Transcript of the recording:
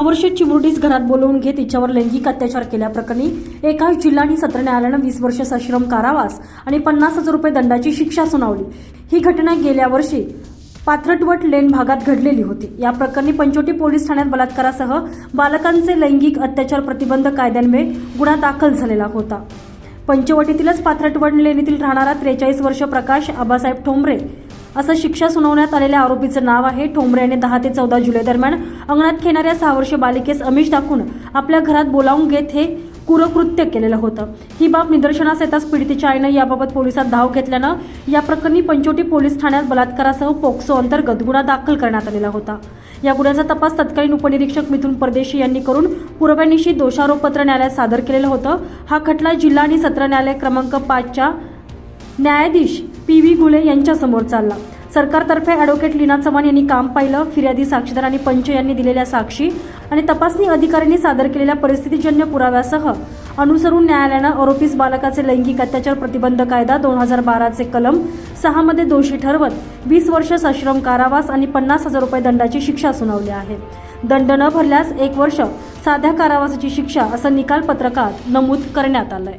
सहा वर्ष चिमुरडीस घरात बोलवून घेत तिच्यावर लैंगिक अत्याचार केल्याप्रकरणी एकाच जिल्हा आणि सत्र न्यायालयानं वीस वर्ष सश्रम कारावास आणि पन्नास हजार रुपये दंडाची शिक्षा सुनावली. ही घटना गेल्या वर्षी पाथरटवट लेन भागात घडलेली होती. या प्रकरणी पंचोटी पोलीस ठाण्यात बलात्कारासह बालकांचे लैंगिक अत्याचार प्रतिबंध कायद्यान्वये गुन्हा दाखल झालेला होता. पंचवटीतीलच पाथरटवट लेणीतील राहणारा त्रेचाळीस वर्ष प्रकाश आबासाहेब ठोंबरे असं शिक्षा सुनावण्यात आलेल्या आरोपीचं नाव आहे ठोंबरे याने दहा ते चौदा जुलै दरम्यान. अंगणात खेळणाऱ्या सहा वर्ष बालिकेस अमिष दाखवून आपल्या घरात बोलावून घेत हे कुरकृत्य केलेलं होतं. ही बाब निदर्शनास येताच पीडितेच्या आईनं याबाबत पोलिसात धाव घेतल्यानं या प्रकरणी पंचोटी पोलीस ठाण्यात बलात्कारासह पोक्सो अंतर्गत गुन्हा दाखल करण्यात आलेला होता. या गुन्ह्याचा तपास तत्कालीन उपनिरीक्षक मिथुन परदेशी यांनी करून पुराव्यानिशी दोषारोपपत्र न्यायालयात सादर केलेलं होतं. हा खटला जिल्हा आणि सत्र न्यायालय क्रमांक पाचच्या न्यायाधीश पी व्ही गुले यांच्यासमोर चालला. सरकारतर्फे ॲडव्होकेट लीना चव्हाण यांनी काम पाहिलं फिर्यादी साक्षीदार आणि पंच यांनी दिलेल्या साक्षी आणि तपासणी अधिकाऱ्यांनी सादर केलेल्या परिस्थितीजन्य पुराव्यासह अनुसरून न्यायालयानं आरोपीस बालकाचे लैंगिक अत्याचार प्रतिबंध कायदा दोन हजार बाराचे कलम सहामध्ये दोषी ठरवत वीस वर्ष सश्रम कारावास आणि पन्नास हजार रुपये दंडाची शिक्षा सुनावली आहे. दंड न भरल्यास एक वर्ष साध्या कारावासाची शिक्षा असं निकाल पत्रकात नमूद करण्यात आलंय.